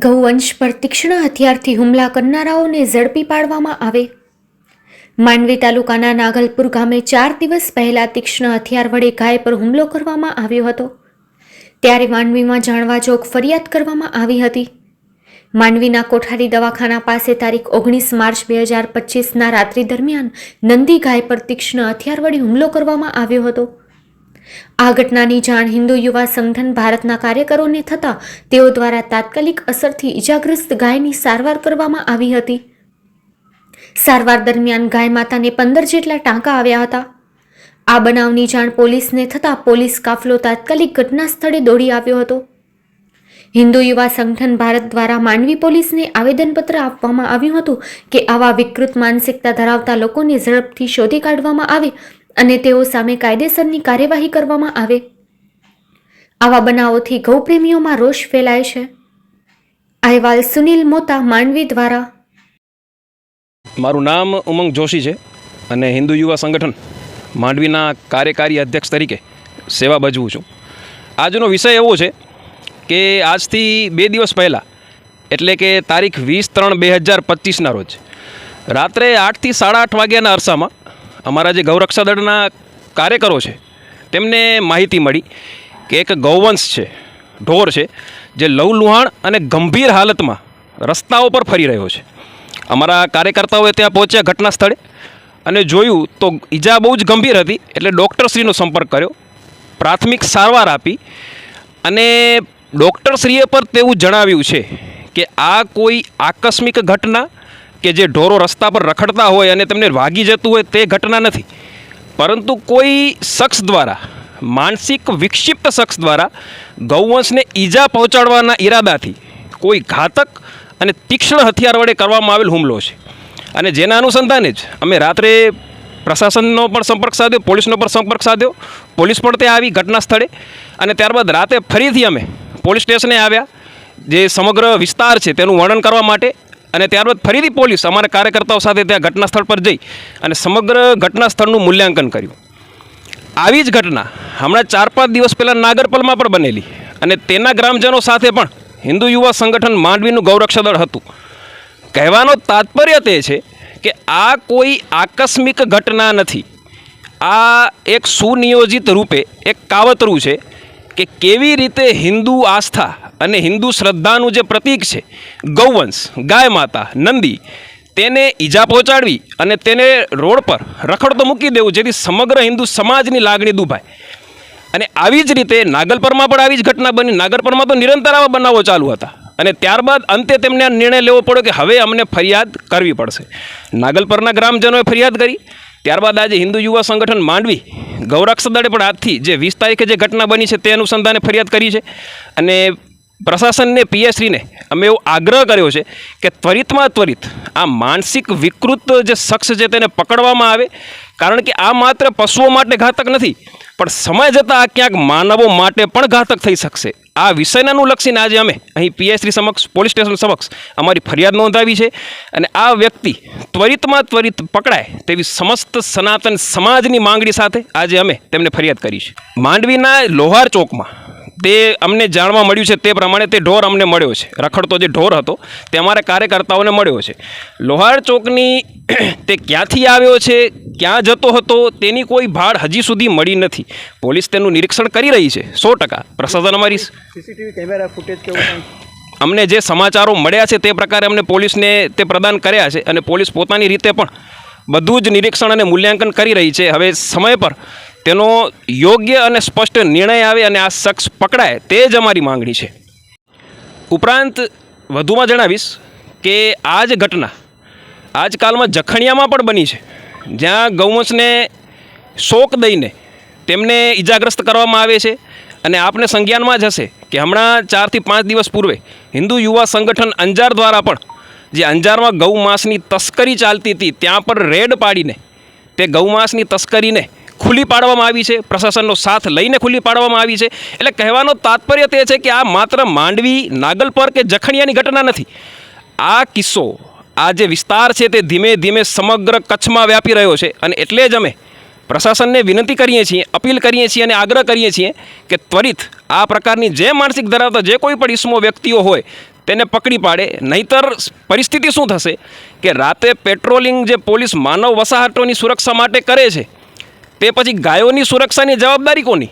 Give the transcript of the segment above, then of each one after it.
ગૌવંશ પર તીક્ષ્ણ હથિયારથી હુમલા કરનારાઓને ઝડપી પાડવામાં આવે. માંડવી તાલુકાના નાગલપુર ગામે ચાર દિવસ પહેલા તીક્ષ્ણ હથિયાર વડે ગાય પર હુમલો કરવામાં આવ્યો હતો. ત્યારે માંડવીમાં જાણવા જોગ ફરિયાદ કરવામાં આવી હતી. માંડવીના કોઠારી દવાખાના પાસે તારીખ ઓગણીસ માર્ચ બે હજાર પચીસના રાત્રિ દરમિયાન નંદી ગાય પર તીક્ષ્ણ હથિયાર વડે હુમલો કરવામાં આવ્યો હતો. આ ઘટનાની જાણ હિન્દુ યુવા સંગઠન ભારતના કાર્યકરોને થતાં તેઓ દ્વારા તાત્કાલિક અસરથી ઇજાગ્રસ્ત ગાયની સારવાર કરવામાં આવી હતી. સારવાર દરમિયાન ગાય માતાને પંદર જેટલા ટાંકા આવ્યા હતા. આ બનાવની જાણ પોલીસને થતાં પોલીસ કાફલો તાત્કાલિક ઘટના સ્થળે દોડી આવ્યો હતો. હિન્દુ યુવા સંગઠન ભારત દ્વારા માંડવી પોલીસને આવેદનપત્ર આપવામાં આવ્યું હતું કે આવા વિકૃત માનસિકતા ધરાવતા લોકોને ઝડપથી શોધી કાઢવામાં આવે અને તેઓ સામે કાયદેસરની કાર્યવાહી કરવામાં આવે. આવા બનાવોથી ગૌપ્રેમીઓમાં રોષ ફેલાય છે. અહેવાલ સુનિલ મોતા, માંડવી દ્વારા. મારું નામ ઉમંગ જોશી છે અને હિન્દુ યુવા સંગઠન માંડવીના કાર્યકારી અધ્યક્ષ તરીકે સેવા ભજવું છું. આજનો વિષય એવો છે કે આજથી બે દિવસ પહેલાં, એટલે કે તારીખ વીસ ત્રણ બે હજાર પચીસના રોજ, રાત્રે આઠથી સાડા આઠ વાગ્યાના અરસામાં અમારા જે ગૌરક્ષા દળના કાર્યકરો છે, તેમને માહિતી મળી કે એક ગૌવંશ છે, ઢોર છે, જે લવલુહાણ અને ગંભીર હાલતમાં રસ્તાઓ પર ફરી રહ્યો છે. અમારા કાર્યકર્તાઓએ ત્યાં પહોંચ્યા ઘટના સ્થળે અને જોયું તો ઈજા બહુ જ ગંભીર હતી, એટલે ડૉક્ટરશ્રીનો સંપર્ક કર્યો, પ્રાથમિક સારવાર આપી અને ડૉક્ટરશ્રીએ પર તેવું જણાવ્યું છે કે આ કોઈ આકસ્મિક ઘટના કે જે ઢોરો રસ્તા પર રખડતા હોય અને તેમને વાગી જતું હોય તે ઘટના નથી. પરંતુ કોઈ શખ્સ દ્વારા, માનસિક વિક્ષિપ્ત શખ્સ દ્વારા ગૌવંશને ઈજા પહોંચાડવાના ઈરાદાથી કોઈ ઘાતક અને તીક્ષ્ણ હથિયાર વડે કરવામાં આવેલ હુમલો છે. અને જેના અનુસંધાને જ અમે રાત્રે પ્રશાસનનો પણ સંપર્ક સાધ્યો, પોલીસનો પણ સંપર્ક સાધ્યો. પોલીસ પણ ત્યાં આવી ઘટના સ્થળે અને ત્યારબાદ રાતે ફરીથી અમે પોલીસ સ્ટેશને આવ્યા. જે સમગ્ર વિસ્તાર છે તેનું વર્ણન કરવા માટે અને ત્યારબાદ ફરીથી પોલીસ અમારા કાર્યકર્તાઓ સાથે ત્યાં ઘટના સ્થળ પર જઈ અને સમગ્ર ઘટના સ્થળનું મૂલ્યાંકન કર્યું. આવી જ ઘટના હમણાં ચાર પાંચ દિવસ પહેલાં નાગરપલમાં પણ બનેલી અને તેના ગ્રામજનો સાથે પણ હિન્દુ યુવા સંગઠન માંડવીનું ગૌરક્ષા દળ હતું. કહેવાનો તાત્પર્ય તે છે કે આ કોઈ આકસ્મિક ઘટના નથી. આ એક સુનિયોજિત રૂપે એક કાવતરું છે કે કેવી રીતે હિન્દુ આસ્થા અને હિન્દુ શ્રદ્ધાનું જે પ્રતીક છે, ગૌવંશ, ગાય માતા, નંદી, તેને ઈજા પહોંચાડવી અને તેને રોડ પર રખડતો મૂકી દેવું, જેથી સમગ્ર હિન્દુ સમાજની લાગણી દુભાય. અને આવી જ રીતે નાગલપરમાં પણ આવી જ ઘટના બની. નાગલપરમાં તો નિરંતર આવા બનાવો ચાલુ હતા. અને ત્યારબાદ અંતે તેમને આ નિર્ણય લેવો પડ્યો કે હવે અમને ફરિયાદ કરવી પડશે. નાગલપરના ગ્રામજનોએ ફરિયાદ કરી. ત્યારબાદ આજે હિન્દુ યુવા સંગઠન માંડવી ગૌરક્ષ દળે પણ આજથી જે વીસ તારીખે જે ઘટના બની છે તે અનુસંધાને ફરિયાદ કરી છે. અને પ્રશાસનને પીએસસીને અમે એવો આગ્રહ કર્યો છે કે ત્વરિતમાં ત્વરિત આ માનસિક વિકૃત જે શખ્સ છે તેને પકડવામાં આવે. કારણ કે આ માત્ર પશુઓ માટે ઘાતક નથી, પણ સમય જતાં આ ક્યાંક માનવો માટે પણ ઘાતક થઈ શકશે. આ વિષયને અનુલક્ષીને આજે અમે અહીં પીએસસી સમક્ષ, પોલીસ સ્ટેશન સમક્ષ અમારી ફરિયાદ નોંધાવી છે અને આ વ્યક્તિ ત્વરિતમાં ત્વરિત પકડાય તેવી સમસ્ત સનાતન સમાજની માંગણી સાથે આજે અમે તેમને ફરિયાદ કરી છે. માંડવીના લોહાર ચોકમાં તે અમને જાણવા મળ્યું છે તે પ્રમાણે તે ઢોર અમને મળ્યો છે. રખડતો જે ઢોર હતો તે અમારા કાર્યકર્તાઓને મળ્યો છે. લોહાર ચોકની તે ક્યાંથી આવ્યો છે ક્યાં જતો હતો તેની કોઈ ભાળ હજી સુધી મળી નથી. પોલીસ તેનું નિરીક્ષણ કરી રહી છે. સો ટકા. પ્રશાસન અમારી સીસીટીવી કેમેરા ફૂટેજ અમને જે સમાચારો મળ્યા છે તે પ્રકારે અમને પોલીસને તે પ્રદાન કર્યા છે અને પોલીસ પોતાની રીતે પણ બધું જ નિરીક્ષણ અને મૂલ્યાંકન કરી રહી છે. હવે સમય પર તેનો યોગ્ય અને સ્પષ્ટ નિર્ણય આવે અને આ શખ્સ પકડાય તે જ અમારી માંગણી છે. ઉપરાંત વધુમાં જણાવીશ કે આ જ ઘટના આજકાલમાં જખણિયામાં પણ બની છે. જ્યાં ગૌવંશને શોક દઈને તેમને ઈજાગ્રસ્ત કરવામાં આવે છે અને આપને સંજ્ઞાનમાં જ હશે કે હમણાં ચારથી પાંચ દિવસ પૂર્વે હિન્દુ યુવા સંગઠન અંજાર દ્વારા પણ જે અંજારમાં ગૌમાંસની તસ્કરી ચાલતી હતી, ત્યાં પર રેડ પાડીને તે ગૌમાંસની તસ્કરીને ખુલ્લી પાડવામાં આવી છે, પ્રશાસનનો સાથ લઈને ખુલ્લી પાડવામાં આવી છે. એટલે કહેવાનો તાત્પર્ય તે છે કે આ માત્ર માંડવી નાગલપર કે જખણિયાની ઘટના નથી. આ કિસ્સો, આ જે વિસ્તાર છે તે ધીમે ધીમે સમગ્ર કચ્છમાં વ્યાપી રહ્યો છે અને એટલે જ અમે પ્રશાસનને વિનંતી કરીએ છીએ, અપીલ કરીએ છીએ અને આગ્રહ કરીએ છીએ કે ત્વરિત આ પ્રકારની જે માનસિક ધરાવતા જે કોઈ પણ ઇસમો વ્યક્તિઓ હોય તેને પકડી પાડે. નહીતર પરિસ્થિતિ શું થશે? કે રાતે પેટ્રોલિંગ જે પોલીસ માનવ વસાહતોની સુરક્ષા માટે કરે છે તે પછી ગાયોની સુરક્ષાની જવાબદારી કોની?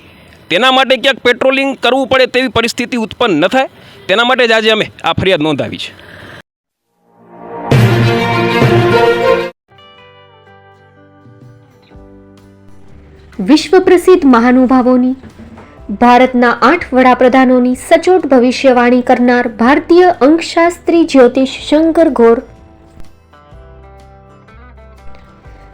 તેના માટે ક્યાંક પેટ્રોલિંગ કરવું પડે તેવી પરિસ્થિતિ ઉત્પન્ન ન થાય. તેના માટે જ આજે અમે આ ફરિયાદ નોંધાવી છે. વિશ્વ પ્રસિદ્ધ મહાનુભાવોની, ભારતના આઠ વડાપ્રધાનોની સચોટ ભવિષ્યવાણી કરનાર ભારતીય અંકશાસ્ત્રી જ્યોતિષ શંકર ઘોર